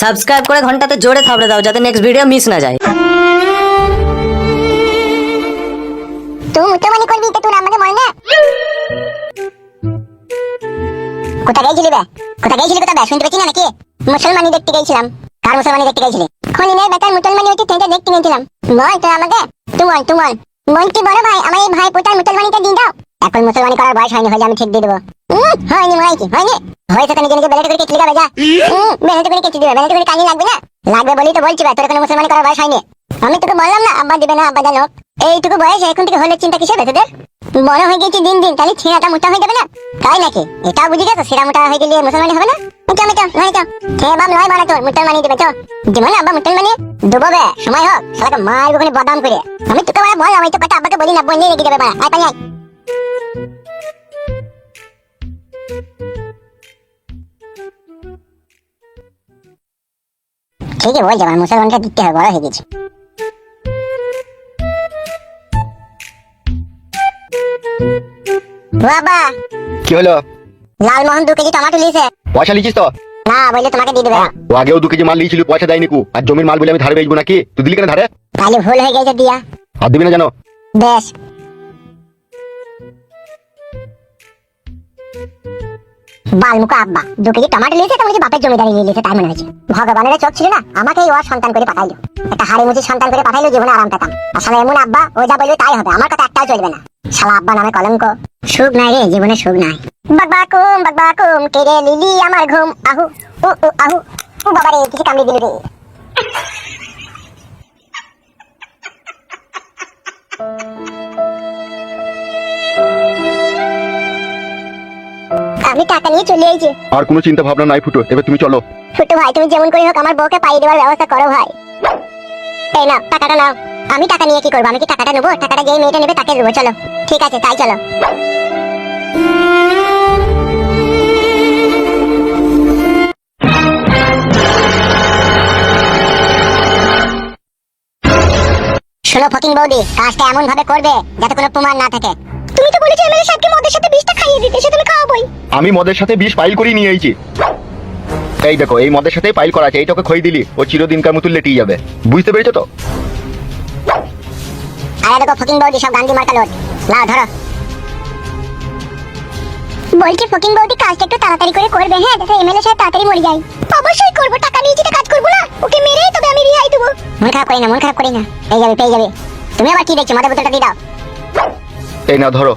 Subscribe করে ঘন্টাতে জোরে থাবড়ে দাও, যাতে নেক্সট ভিডিও মিস না যায়। তুই মুসলমানি করবি তো তোর আমাকে না? কোথা গেছিলি বে? কোথা গেছিলি কোথা বে? শুনতে পেয়েছি না নাকি? মুসলমানি দেখতে গেছিলাম। কার মুসলমানি দেখতে গেছিলি? খলিনের বেটার মুসলমানি হচ্ছে সেটা দেখতে গেছিলাম। বল তো আমাকে তুমন তুমন বলছি বড় ভাই, আমার এই ভাই পোতার মুসলমানিটা দিয়ে দাও। এখন মুসলমানি করার বয়স হয়নি, হলে আমি ঠিক দিয়ে দেবো। হয়নি হয়নি হয়নি? হয়েছে তো নিজে নিজে বেলেটে করে কেটে যা উম, করে কেটে দিবে বেলেটে করে কাজে লাগবে না। লাগবে বলেই তো বলছি ভাই তোর কোনো মুসলমানি করার বয়স হয়নি। আমি তোকে বললাম না আব্বা দিবে না আব্বা জানো। এইটুকু বয়স এখন থেকে হলে চিন্তা কিসের তোদের? বড় হয়ে গেছি দিন দিন তাহলে ছেঁড়াটা মোটা হয়ে যাবে না? তাই নাকি? এটাও বুঝে গেছো সেরা মোটা হয়ে গেলে মুসলমানি হবে না? চো মেচো নয় চো বানা তোর দেবে চো দেবো বে সময় হোক শালাকে মারবো ওখানে বাদাম করে। আমি তোকে বলে বললাম আমি তো কথা আব্বাকে বলি না বললে রেখে দেবে বাড়া আয় পাই আয়। ঠিকই বলছে আমার মুসলমানটা দিতে হবে বড় হয়ে গেছে বাবা কি হলো? লালমোহন দু কেজি টমাটো লিয়েছে পয়সা লিখিস তো? না বললে তোমাকে দিয়ে দেবে। ও আগেও দু কেজি মাল লিয়েছিল পয়সা দেয়নি কু। আর জমির মাল বলে আমি ধারে বেচবো নাকি? তুই দিলি কেন ধারে? তাহলে ভুল হয়ে গেছে দিয়া। আর দিবি না জানো বেশ। বালমুখো আব্বা দু কেজি টমাটো লিয়েছে তো বলছি বাপের জমিদারি নিয়ে লিয়েছে তাই মনে হয়েছে। ভগবানের চোখ ছিল না? আমাকে ওর সন্তান করে পাঠাইলো। একটা হাড়ি মুচি সন্তান করে পাঠাইলো, জীবনে আরাম পেতাম। আর শালা এমন আব্বা, ও যা বলবে তাই হবে। আমার কথা একটাও চলবে না। শালা আব্বা নামে কলঙ্ক। সুখ নাই রে, জীবনে সুখ নাই। বাবা কুম বাবা কুম কেড়ে লিলি আমার ঘুম। আহু, উ উ, আহু। ও বাবা রে কিছু কামড়ে দিল রে? আমি টাকা নিয়ে চলে এসেছি আর কোনো চিন্তা ভাবনা নাই ফুটো এবার তুমি চলো। ছোট ভাই তুমি যেমন করে হোক আমার বউকে পাইয়ে দেওয়ার ব্যবস্থা করো ভাই। এই নাও টাকাটা নাও। আমি টাকা নিয়ে কি করব? আমি কি টাকাটা নেব? টাকাটা যেই মেয়েটা নেবে তাকে দেবো চলো। ঠিক আছে তাই চলো। শোনো ফকিং বৌদি কাজটা এমন ভাবে করবে যাতে কোনো প্রমাণ না থাকে। তুমি তো বলেছ এমএলএ সাহেবকে মদের সাথে বিষটা খাইয়ে দিতে সে তুমি খাওয়াবোই। আমি মদের সাথে বিষ পাইল করে নিয়ে আইছি। এই দেখো এই মদের সাথে পাইল করা আছে এইটাকে খই দিলি ও চিরদিনকার মতো লেটিয়ে যাবে। বুঝতে পেরেছ তো? আরে দেখো ফকিং বৌদি সব গান্ধী মার্কা লোড নাও ধরো। বলছি ফকিং বৌদি কাজটা একটু তাড়াতাড়ি করে করবে হ্যাঁ? যাতে এমএলএ সাহেব তাড়াতাড়ি মরে যায়। অবশ্যই করব টাকা নিয়ে যেটা কাজ করব না। ওকে মেরেই তবে আমি রিহাই দেবো। মন খারাপ করি না মন খারাপ করি না। পেয়ে যাবে পেয়ে যাবে। তুমি আবার কি দেখছ? মাথার বোতলটা দিয়ে দাও। এই না ধরো।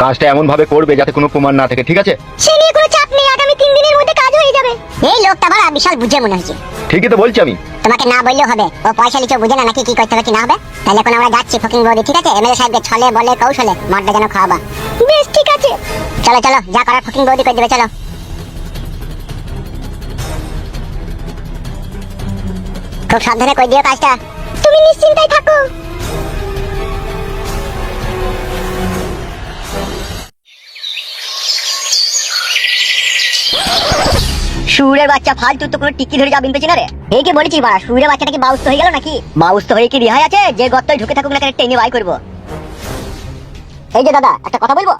কাজটা এমন ভাবে করবে যাতে কোনো প্রমাণ না থাকে ঠিক আছে? সে নিয়ে কোনো চাপ নেই আগামী তিন দিনের মধ্যে কাজ হয়ে যাবে। এই লোকটা বড় বিশাল বুঝে মনে হচ্ছে। ঠিকই তো বলছি আমি। তোমাকে না বললেও হবে ও পয়সা লিচো বুঝে না নাকি কি করতে হবে কি না হবে? তাহলে এখন আমরা যাচ্ছি ফকিং বৌদি ঠিক আছে? এমএলএ সাহেবকে ছলে বলে কৌশলে মদটা যেন খাওয়াবা। বেশ ঠিক আছে। চলো চলো যা করার ফকিং বৌদি করে দেবে চলো। খুব সাবধানে করে দিও কাজটা। তুমি নিশ্চিন্তায় থাকো। সুরের বাচ্চা ফালতু তো কোনো টিকি ধরে যাবেন পেছনে রে। এই কি বলেছি বাড়া সুরের বাচ্চাটা কি বাউস্ত হয়ে গেল নাকি? বাউস্ত হয়ে কি রিহাই আছে? যে গর্তয় ঢুকে থাকুক না কেন টেনে বাই করব। এই যে দাদা একটা কথা বলব?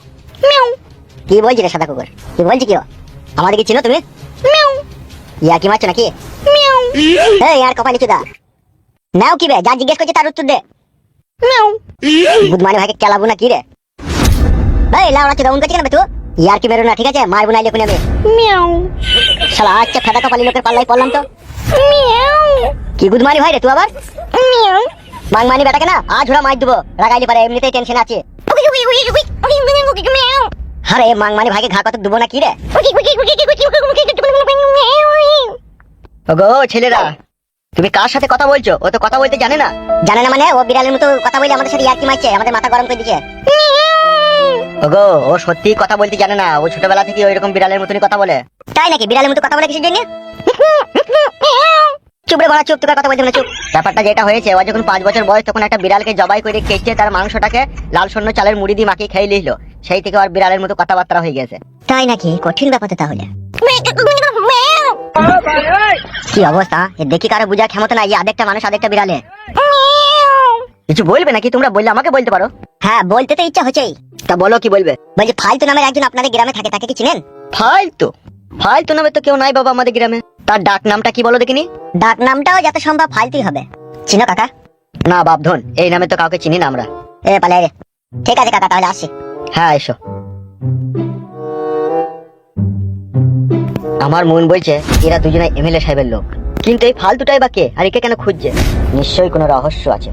কি বলছি রে সাদা কুকুর? কি বলছি কি? আমাদের কি চিনো তুমি? ইয়া কি মারছো নাকি? এই আর কপালে চুদা নাও কি রে যা জিজ্ঞেস করছে তার উত্তর দে নাও বুধমানি ভাইকে কেলাবো না কি রে এই লাউড়া চুদা উন করছে কেন তুই ইয়ার কি মেরো না ঠিক আছে মারবো না লেখুন আমি শালা আচ্ছা ফাটা কপালি লোকের পাল্লাই পড়লাম তো কি গুদমানি ভাই রে তুই আবার মাংমানি বেটাকে না আজ ওরা মার দেবো রাগাইলি পারে এমনিতেই টেনশন আছে আরে মাংমানি ভাইকে ঘা কত দেবো না কি রে ওগো ছেলেরা তুমি কার সাথে কথা বলছো? ও তো কথা বলতে জানে না। জানে না মানে ও বিড়ালের মতো কথা বলে আমাদের সাথে ইয়ার্কি মারছে আমাদের মাথা গরম করে দিচ্ছে ওগো ও সত্যি কথা বলতে জানে না। ও ছোটবেলা থেকে ওইরকম বিড়ালের মতনই কথা বলে। তাই নাকি? বিড়ালের মতো কথা বলে কিসের জন্য? চুপ রে বাড়া চুপ তোকে কথা বলতে না চুপ। ব্যাপারটা যেটা হয়েছে ও যখন পাঁচ বছর বয়স তখন একটা বিড়ালকে জবাই করে কেটে তার মাংসটাকে লাল সন্ন চালের মুড়ি দিয়ে মাখিয়ে খেয়ে নিল। সেই থেকে আর বিড়ালের মতো কথাবার্তা হয়ে গেছে। তাই নাকি? কঠিন ব্যাপার তো তাহলে। কি অবস্থা? দেখি কারও বুঝার ক্ষমতা নাই মানুষ বিড়ালে। কিছু বলবে নাকি তোমরা? বললে আমাকে বলতে পারো। হ্যাঁ বলতে তো ইচ্ছা হচ্ছেই। তা বলো কি বলবে? বলছি ফালতু নামের একজন আপনাদের গ্রামে থাকে তাকে কি চিনেন? ফালতু? ফালতু নামে তো কেউ নাই বাবা আমাদের গ্রামে। তার ডাক নামটা কি বলো দেখিনি? ডাক নামটাও যত সম্ভব ফালতুই হবে। চিনো কাকা? না বাপধন এই নামে তো কাউকে চিনি না আমরা। এ পালে ঠিক আছে কাকা তাহলে আসি হ্যাঁ এসো। আমার মন বলছে এরা দুজনে এমএলএ সাহেবের লোক। কিন্তু এই ফালতুটাই বা কে? আর একে কেন খুঁজছে? নিশ্চয়ই কোনো রহস্য আছে।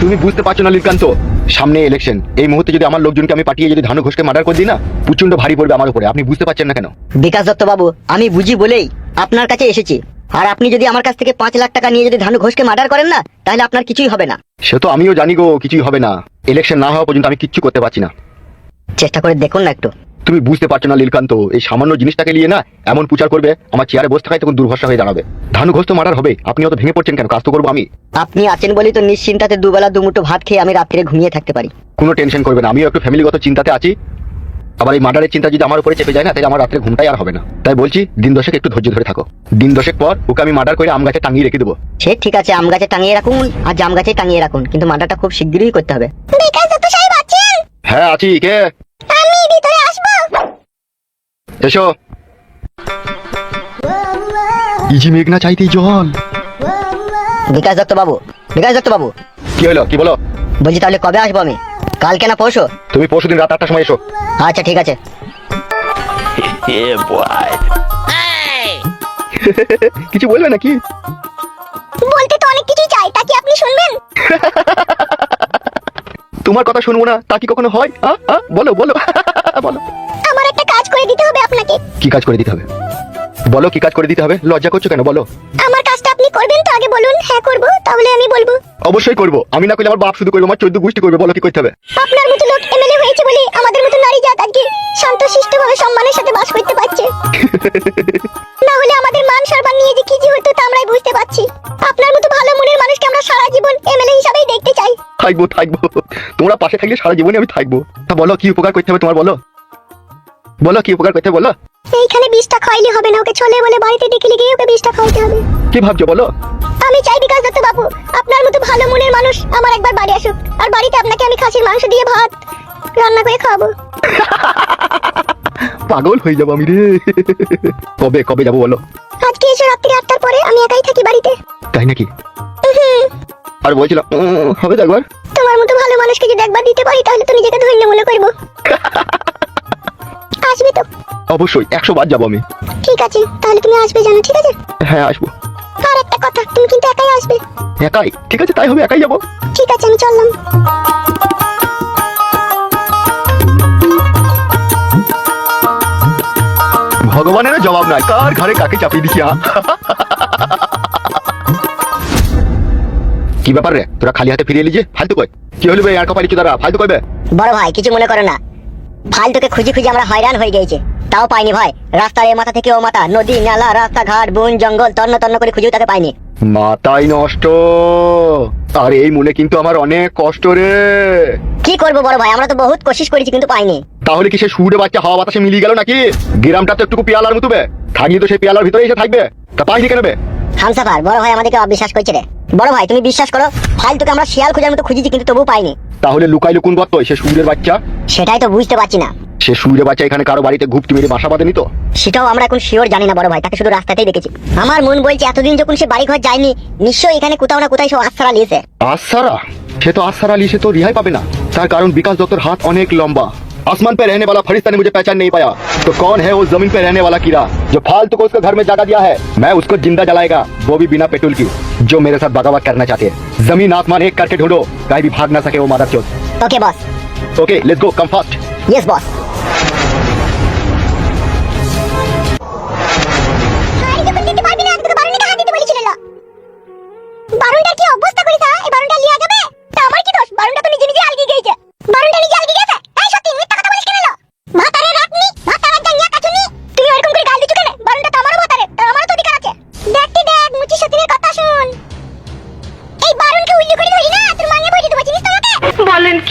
তুমি বুঝতে পারছ না লীলকান্ত সামনে ইলেকশন এই মুহূর্তে যদি আমার লোকজনকে আমি পাঠিয়ে যদি ধানু ঘোষকে মার্ডার করে দিই না প্রচণ্ড ভারী পড়বে আমার উপরে। আপনি বুঝতে পারছেন না কেন? বিকাশ দত্ত বাবু আমি বুঝি বলেই আপনার কাছে এসেছি। আর আপনি যদি আমার কাছ থেকে পাঁচ লাখ টাকা নিয়ে যদি ধানু ঘোষকে মার্ডার করেন না তাহলে আপনার কিছুই হবে না। সে তো আমিও জানি গো কিছুই হবে না। ইলেকশন না হওয়া পর্যন্ত আমি কিচ্ছু করতে পারছি না। চেষ্টা করে দেখুন না একটু। তুমি বুঝতে পারছ না লীলকান্ত এই সামান্য জিনিসটাকে নিয়ে না এমন প্রচার করবে আমার চেয়ারে বসে থাকায় তখন দুর্ভরসা হয়ে দাঁড়াবে। ধানু ঘোষ তো মার্ডার হবে আপনি অত ভেঙে পড়ছেন কেন? কাজ তো করব আমি। আপনি আছেন বলেই তো নিশ্চিন্তাতে দুবেলা দুমুটো ভাত খেয়ে আমি রাত্রে ঘুমিয়ে থাকতে পারি। কোনো টেনশন করবে না আমিও একটু ফ্যামিলিগত চিন্তাতে আছি। আবার এই মার্ডারের চিন্তা যদি আমার উপরে চেপে যায় না তাহলে আমার রাত্রে ঘুমটাই আর হবে না। তাই বলছি দিন দশেক একটু ধৈর্য ধরে থাকো। দিন দশেক পর ওকে আমি মার্ডার করে আম গাছে টাঙিয়ে রেখে দেবো। সে ঠিক আছে আম গাছে টাঙিয়ে রাখুন আর জাম গাছে টাঙিয়ে রাখুন কিন্তু মার্ডারটা খুব শিগগিরই করতে হবে। হ্যাঁ আছি কে? আমি ভিতরে আসব। এসো। ইজি মেঘ না চাইতেই জল। বিকাশ দত্ত বাবু বিকাশ দত্ত বাবু। কি হলো কি বলো? বলছি তাহলে কবে আসব আমি? কালকে না পরশু? তুমি পরশু দিন রাত আটটার সময় এসো। আচ্ছা ঠিক আছে। কিছু বলবে নাকি? বলতে তো অনেক কিছুই চাই তা কি আপনি শুনবেন? তোমার কথা শুনব না তা কি কখনো হয়? বলো বলো বলো। করে দিতে হবে আপনাকে। কি কাজ করে দিতে হবে? বলো কি কাজ করে দিতে হবে? লজ্জা করছ কেন? বলো। আমার কাজটা আপনি করবেন তো? আগে বলুন। হ্যাঁ করব। তাহলে আমি বলব। অবশ্যই করব। আমি না করলে আমার বাপ শুধু করব আমার চোদ্দ গোষ্ঠী করবে। বলো কি করতে হবে? আপনার মতো লোক এমএলএ হয়েছে বলে আমাদের মতো নারী জাত আজকে শান্তশিষ্টভাবে সম্মানের সাথে বাস করতে পারছে। না হলে আমাদের মান সম্মান নিয়ে যে কি যে হতো তা আমরাই বুঝতে পারছি। আপনার মতো ভালো মনের মানুষকে আমরা সারা জীবন এমএলএ হিসাবেই দেখতে চাই। থাকব থাকব। তোমরা পাশে থাকলে সারা জীবনে আমি থাকব। তা বলো কি উপকার করতে হবে তোমার বলো? বলো কি উপকার করতে বলো? এইখানে বিষটা খাইলে হবে না ওকে চলে বলে বাড়িতে ডেকে গিয়ে ওকে বিষটা খাইতে হবে। কি ভাবছ বলো? আমি চাই বিকাশ দত্ত বাবু আপনার মতো ভালো মনের মানুষ আমার একবার বাড়ি আসুক আর বাড়িতে আপনাকে আমি খাসির মাংস দিয়ে ভাত রান্না করে খাওয়াবো। পাগল হয়ে যাব আমি রে। কবে কবে যাব বলো? আজকে এসে রাত্রি আটটার পরে আমি একাই থাকি বাড়িতে। তাই নাকি? আর বলছিলাম হবে তো একবার? তোমার মতো ভালো মানুষকে যদি একবার দিতে পারি তাহলে তো নিজেকে ধন্য মনে করব। আসবে তো? অবশ্যই একশো বার যাব আমি। ঠিক আছে তাহলে তুমি আসবে জানো ঠিক আছে? হ্যাঁ আসব। আর একটা কথা তুমি কিন্তু একাই আসবে। একাই? ঠিক আছে তাই হবে একাই যাব। ঠিক আছে আমি চললাম। ভগবানের জবাব নাই কার ঘরে কাকে চাপিয়ে দিছি হ্যাঁ? কি ব্যাপার রে তোরা খালি হাতে ফিরিয়ে লিজে ফালতু কই কি হলো বে আর কপালি চুদারা ফালতু কইবে বড় ভাই কিছু মনে করো না। ফালতুকে খুঁজে খুঁজে আমরা হয়রান হয়ে গেছে তাও পাইনি ভাই। রাস্তার এ মাথা থেকে ও মাথা নদী নালা রাস্তাঘাট বন জঙ্গল তন্ন তন্ন করে খুঁজেও তাকে পাইনি। মাথাই নষ্ট। আর এই মনে কিন্তু আমার অনেক কষ্ট রে। কি করব বড় ভাই? আমরা তো বহুত কোশিশ করেছি কিন্তু পাইনি। তাহলে কি সে সুরে বাচ্চা হাওয়া বাতাসে মিলিয়ে গেল নাকি? গ্রামটা তো একটু পেয়ালার মতো বে। থাকলে তো সেই পেয়ালার ভিতরে এসে থাকবে। তা পাইনি কেন বে? হামসাফার বড় ভাই আমাদেরকে অবিশ্বাস করছে রে। বড় ভাই তুমি বিশ্বাস করো? ফাইল তোকে আমরা শিয়াল খোঁজার মতো খুঁজেছি কিন্তু তবু পাইনি। তাহলে লুকাই লুকুন বত সে সুরের বাচ্চা? সেটাই তো বুঝতে পারছি না। সে সুরের বাচ্চা এখানে কারও বাড়িতে ঘুপটি মেরে বাসা বাঁধেনি তো? সেটাও আমরা এখন শিওর জানি না বড় ভাই তাকে শুধু রাস্তাতেই দেখেছি। আমার মন বলছে এতদিন যখন সে বাড়ি ঘর যায়নি নিশ্চয়ই এখানে কোথাও না কোথায় সব আশ্রা নিয়েছে। আশ্রা সে তো আশ্রা নিয়েছে তো রিহাই পাবে না। তার কারণ বিকাশ দত্তর হাত অনেক লম্বা। आसमान पे रहने वाला फरिश्ता ने मुझे पहचान नहीं पाया। तो कौन है वो ज़मीन पे रहने वाला कीड़ा जो फालतू को उसके घर में जगा दिया है? मैं उसको ज़िंदा जलाएगा वो भी बिना पेट्रोल की जो मेरे साथ बगावत करना चाहते हैं। ज़मीन आसमान एक करके ढूंढो कहीं भी भाग ना सके वो मादा चोट okay boss okay let's go come fast yes boss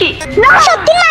ধরি না কি সত্যি কোথা